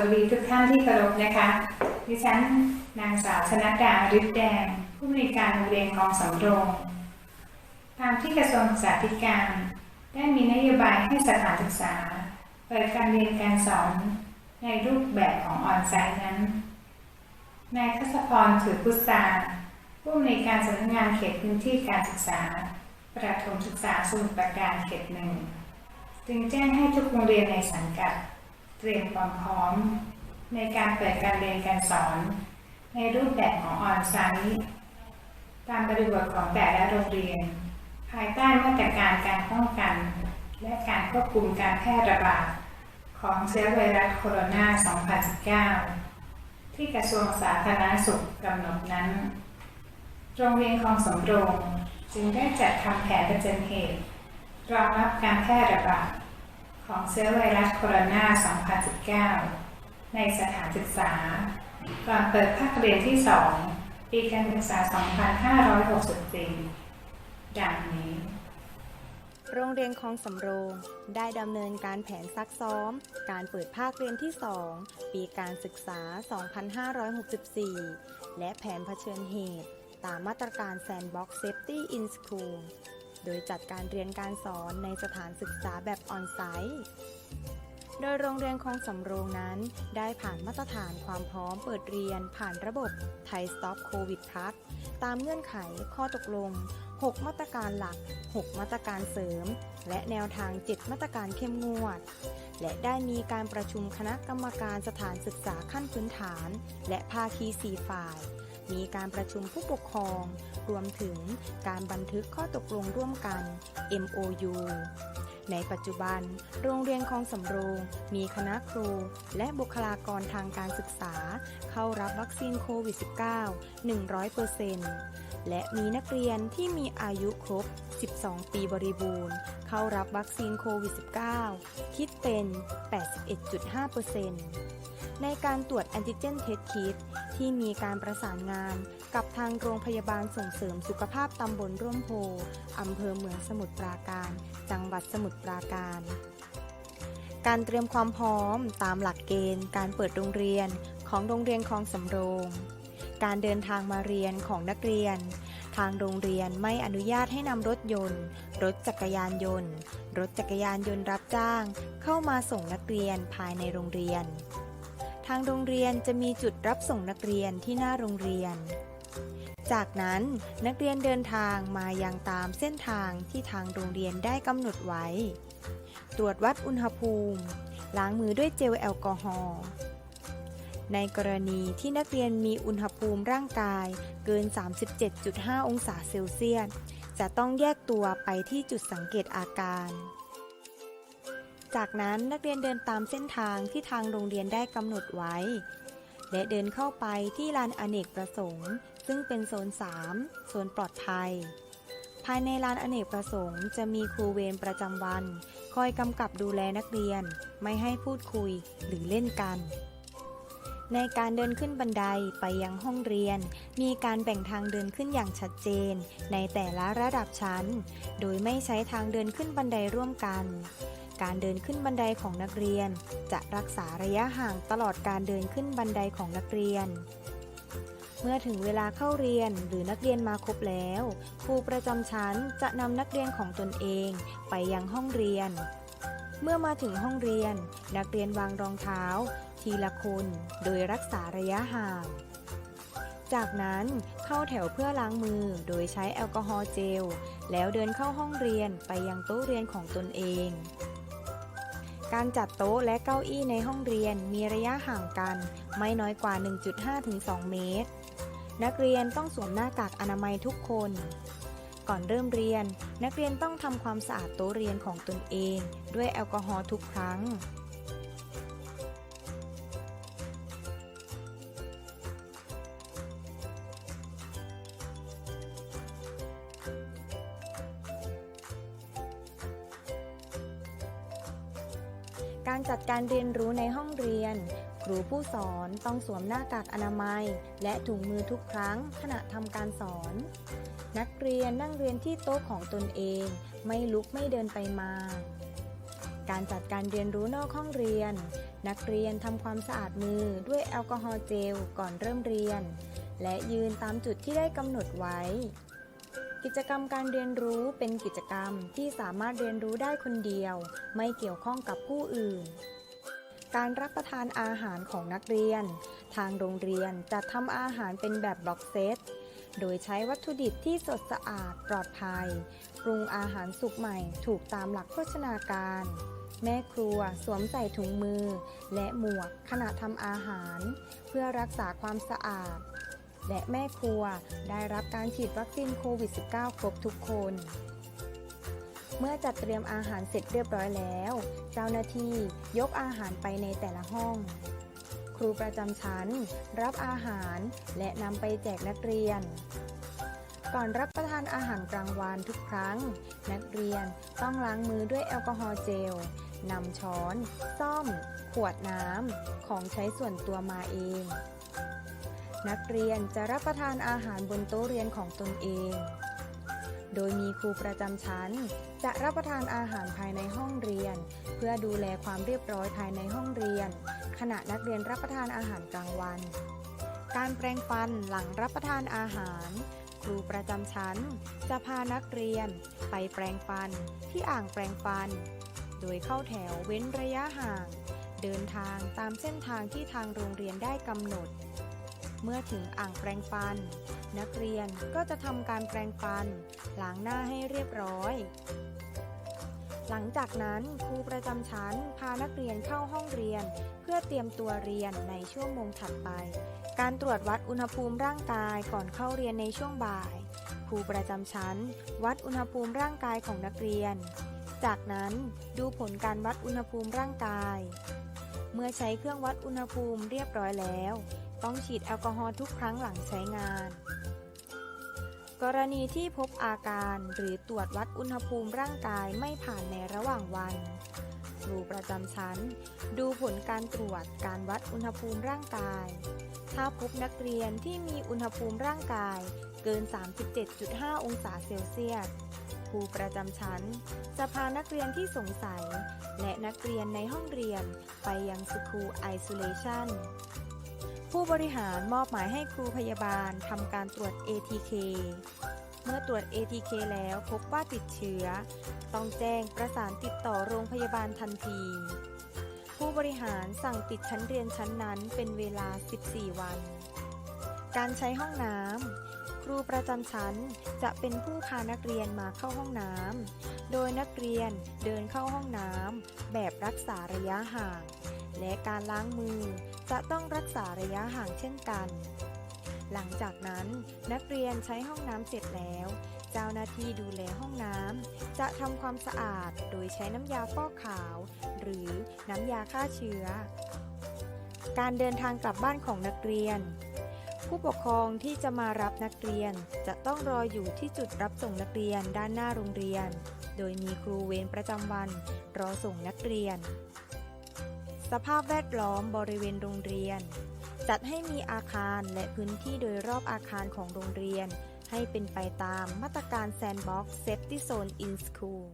วัสดีทุกท่านที่เคารพนะคะ ดิฉันนางสาวชนะดาฤทธิ์แดง ผู้บริการโรงเรียนคลองสำโรงตามที่กระทรวงศึกษาธิการ ได้มีนโยบายให้สถานศึกษา เปิดการเรียนการสอนในรูปแบบของออนไซต์นั้น นายทศพรถือพุทธาผู้อำนวยการสำนักงานเขตพื้นที่การศึกษา ประถมศึกษาสมุทรปราการเขตหนึ่ง จึงแจ้งให้ทุกโรงเรียนในสังกัด เตรียมความพร้อม ในการเปิดการเรียนการสอน ในรูปแบบของออนไซต์ตามบริบทของแต่ละโรงเรียน ภายใต้มาตรการการป้องกัน และการควบคุมการแพร่ระบาดของเชื้อไวรัสโคโรนา 2019 ที่กระทรวงสาธารณสุขกำหนดนั้น โรงเรียนคลองสำโรงจึงได้จัดทำแผนเผชิญเหตุรองรับการแพร่ระบาด ของเชื้อไวรัสโคโรนา 2019 ในสถานศึกษา ก่อนเปิดภาคเรียนที่ 2 ปีการศึกษา 2564 ดังนี้ โรงเรียนคลองสำโรงได้ดำเนินการแผนซักซ้อม การเปิดภาคเรียนที่ 2 ปีการศึกษา 2564 และแผนเผชิญเหตุ ตามมาตรการ Sandbox Safety in School โดยจัดการเรียนการสอนในสถานศึกษาแบบออนไซต์โดยโรงเรียนคลองสำโรงนั้น ได้ผ่านมาตรฐานความพร้อมเปิดเรียนผ่านระบบไทย Stop COVID Plus ตามเงื่อนไขข้อตกลง 6 มาตรการหลัก 6 มาตรการเสริม และแนวทาง 7 มาตรการเข้มงวด และได้มีการประชุมคณะกรรมการสถานศึกษาขั้นพื้นฐาน และภาคีสี่ฝ่าย มีการประชุมผู้ปกครอง รวมถึงการบันทึกข้อตกลงร่วมกัน MOU ในปัจจุบัน โรงเรียนคลองสำโรง มีคณะครู และบุคลากรทางการศึกษา เข้ารับวัคซีนโควิด -19 100%และมีนักเรียนที่มีอายุครบ 12 ปีบริบูรณ์ เข้ารับวัคซีนโควิด -19 คิดเป็น 81.5% ในการตรวจแอนติเจนเทสคิดที่มีการประสานงานกับทางโรงพยาบาลส่งเสริมสุขภาพตำบลร่วมโพอำเภอเมืองสมุทรปราการ จังหวัดสมุทรปราการ การเตรียมความพร้อมตามหลักเกณฑ์ การเปิดโรงเรียนของโรงเรียนคลองสำโรง การเดินทางมาเรียนของนักเรียน ทางโรงเรียนไม่อนุญาตให้นำรถยนต์ รถจักรยานยนต์ รถจักรยานยนต์รับจ้าง เข้ามาส่งนักเรียนภายในโรงเรียนางโรงเรียนจะมีจุดรับส่งนักเรียนที่หน้าโรงเรียน จากนั้นนักเรียนเดินทางมายังตามเส้นทางที่ทางโรงเรียนได้กำหนดไว้ ตรวจวัดอุณหภูมิ ล้างมือด้วยเจลแอลกอฮอล์ ในกรณีที่นักเรียนมีอุณหภูมิร่างกายเกิน 37.5 องศาเซลเซียส จะต้องแยกตัวไปที่จุดสังเกตอาการ จากนั้นนักเรียนเดินตามเส้นทางที่ทางโรงเรียนได้กำหนดไว้ และเดินเข้าไปที่ลานอเนกประสงค์ ซึ่งเป็นโซน 3 โซนปลอดภัย ภายในลานอเนกประสงค์ จะมีครูเวรประจำวัน คอยกำกับดูแลนักเรียน ไม่ให้พูดคุยหรือเล่นกัน ในการเดินขึ้นบันไดไปยังห้องเรียน มีการแบ่งทางเดินขึ้นอย่างชัดเจน ในแต่ละระดับชั้น โดยไม่ใช้ทางเดินขึ้นบันไดร่วมกัน การเดินขึ้นบันไดของนักเรียน จะรักษาระยะห่างตลอดการเดินขึ้นบันไดของนักเรียน เมื่อถึงเวลาเข้าเรียนหรือนักเรียนมาครบแล้ว ครูประจำชั้นจะนำนักเรียนของตนเองไปยังห้องเรียน เมื่อมาถึงห้องเรียน นักเรียนวางรองเท้า ทีละคนโดยรักษาระยะห่างจากนั้นเข้าแถวเพื่อล้างมือโดยใช้แอลกอฮอล์เจล แล้วเดินเข้าห้องเรียนไปยังโต๊ะเรียนของตนเอง การจัดโต๊ะและเก้าอี้ในห้องเรียนมีระยะห่างกัน ไม่น้อยกว่า 1.5 ถึง 2 เมตร นักเรียนต้องสวมหน้ากากอนามัยทุกคน ก่อนเริ่มเรียน นักเรียนต้องทำความสะอาดโต๊ะเรียนของตนเอง ด้วยแอลกอฮอล์ทุกครั้ง การจัดการเรียนรู้ในห้องเรียน ครูผู้สอนต้องสวมหน้ากากอนามัย และถุงมือทุกครั้งขณะทำการสอน นักเรียนนั่งเรียนที่โต๊ะของตนเอง ไม่ลุกไม่เดินไปมา การจัดการเรียนรู้นอกห้องเรียน นักเรียนทำความสะอาดมือด้วยแอลกอฮอล์เจลก่อนเริ่มเรียน และยืนตามจุดที่ได้กำหนดไว้ กิจกรรมการเรียนรู้เป็นกิจกรรมที่สามารถเรียนรู้ได้คนเดียว ไม่เกี่ยวข้องกับผู้อื่น การรับประทานอาหารของนักเรียน ทางโรงเรียนจัดทำอาหารเป็นแบบบล็อกเซต โดยใช้วัตถุดิบที่สดสะอาดปลอดภัย ปรุงอาหารสุกใหม่ถูกตามหลักโภชนาการ แม่ครัวสวมใส่ถุงมือ และหมวกขณะทำอาหาร เพื่อรักษาความสะอาด และแม่ครัวได้รับการฉีดวัคซีนโควิด -19 ครบทุกคน เมื่อจัดเตรียมอาหารเสร็จเรียบร้อยแล้ว เจ้าหน้าที่ยกอาหารไปในแต่ละห้อง ครูประจำชั้น รับอาหารและนำไปแจกนักเรียน ก่อนรับประทานอาหารกลางวันทุกครั้ง นักเรียนต้องล้างมือด้วยแอลกอฮอล์เจลนำช้อน ซ่อม ขวดน้ำ ของใช้ส่วนตัวมาเอง นักเรียนจะรับประทานอาหารบนโต๊ะเรียนของตนเอง โดยมีครูประจำชั้น จะรับประทานอาหารภายในห้องเรียน เพื่อดูแลความเรียบร้อยภายในห้องเรียน ขณะนักเรียนรับประทานอาหารกลางวัน การแปรงฟันหลังรับประทานอาหาร ครูประจำชั้น จะพานักเรียน ไปแปรงฟันที่อ่างแปรงฟัน โดยเข้าแถวเว้นระยะห่าง เดินทางตามเส้นทางที่ทางโรงเรียนได้กำหนด เมื่อถึงอ่างแปรงฟัน นักเรียนก็จะทำการแปรงฟัน ล้างหน้าให้เรียบร้อย หลังจากนั้นครูประจำชั้นพานักเรียนเข้าห้องเรียน เพื่อเตรียมตัวเรียนในชั่วโมงถัดไป การตรวจวัดอุณหภูมิร่างกายก่อนเข้าเรียนในช่วงบ่าย ครูประจำชั้น วัดอุณหภูมิร่างกายของนักเรียน จากนั้นดูผลการวัดอุณหภูมิร่างกาย เมื่อใช้เครื่องวัดอุณหภูมิเรียบร้อยแล้ว ต้องฉีดแอลกอฮอล์ทุกครั้งหลังใช้งาน กรณีที่พบอาการหรือตรวจวัดอุณหภูมิร่างกายไม่ผ่านในระหว่างวัน ครูประจำชั้น ดูผลการตรวจการวัดอุณหภูมิร่างกาย ถ้าพบนักเรียนที่มีอุณหภูมิร่างกายเกิน 37.5 องศาเซลเซียสครูประจำชั้น จะพานักเรียนที่สงสัย และนักเรียนในห้องเรียนไปยังสคูลไอโซเลชัน ผู้บริหารมอบหมายให้ครูพยาบาลทำการตรวจ ATK เมื่อตรวจ ATK แล้วพบว่าติดเชื้อ ต้องแจ้งประสานติดต่อโรงพยาบาลทันที ผู้บริหารสั่งปิดชั้นเรียนชั้นนั้นเป็นเวลา 14 วัน การใช้ห้องน้ำครูประจำชั้นจะเป็นผู้พานักเรียนมาเข้าห้องน้ำโดยนักเรียนเดินเข้าห้องน้ำแบบรักษาระยะห่าง และการล้างมือ จะต้องรักษาระยะห่างเช่นกัน หลังจากนั้นนักเรียนใช้ห้องน้ำเสร็จแล้ว เจ้าหน้าที่ดูแลห้องน้ำจะทำความสะอาดโดยใช้น้ำยาฟอกขาว หรือน้ำยาฆ่าเชื้อ การเดินทางกลับบ้านของนักเรียน ผู้ปกครองที่จะมารับนักเรียนจะต้องรออยู่ที่จุดรับส่งนักเรียนด้านหน้าโรงเรียน โดยมีครูเวรประจำวันรอส่งนักเรียน สภาพแวดล้อมบริเวณโรงเรียน จัดให้มีอาคารและพื้นที่โดยรอบอาคารของโรงเรียน ให้เป็นไปตามมาตรการแซนบ็อกซ์เซฟตี้โซนอินสคูล